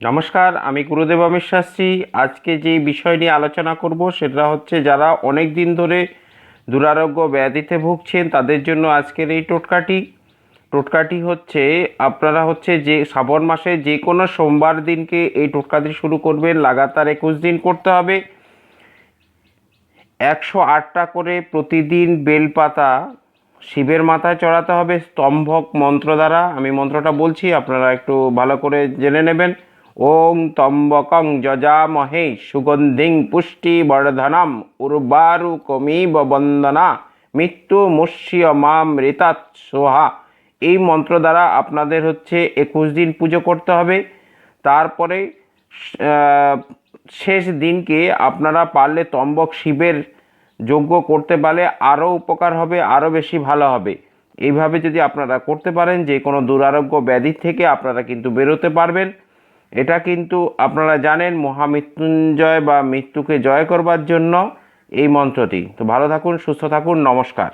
নমস্কার, আমি গুরুদেব অমিত শাস্ত্রী। আজকে যে বিষয় নিয়ে আলোচনা করব সেটা হচ্ছে যারা অনেক দিন ধরে দুরারোগ্য ব্যাধিতে ভুগছেন তাদের জন্য আজকের এই টোটকাটি। টোটকাটি হচ্ছে, আপনারা হচ্ছে যে শ্রাবণ মাসে যে কোনো সোমবার দিনকে এই টোটকাটি শুরু করবেন, লাগাতার একুশ দিন করতে হবে। একশো আটটা করে প্রতিদিন বেলপাতা শিবের মাথায় চড়াতে হবে, স্তম্ভক মন্ত্র দ্বারা। আমি মন্ত্রটা বলছি, আপনারা একটু ভালো করে জেনে নেবেন। ওং তম্বকং যজামহে সুগন্ধিং পুষ্টি বর্ধনম উর্বারু কমিব বন্দনা মৃত্যু মুষ্য মাম ঋতাৎ সোহা। এই মন্ত্র দ্বারা আপনাদের হচ্ছে একুশ দিন পুজো করতে হবে। তারপরে শেষ দিনকে আপনারা পারলে তম্বক শিবের যজ্ঞ করতে পারলে আরও উপকার হবে, আরও বেশি ভালো হবে। এইভাবে যদি আপনারা করতে পারেন, যে কোনো দুরারোগ্য ব্যাধি থেকে আপনারা কিন্তু বেরোতে পারবেন। এটা কিন্তু আপনারা জানেন মহামৃত্যুঞ্জয় বা মৃত্যুকে জয় করবার জন্য এই মন্ত্রটি। তো ভালো থাকুন, সুস্থ থাকুন, নমস্কার।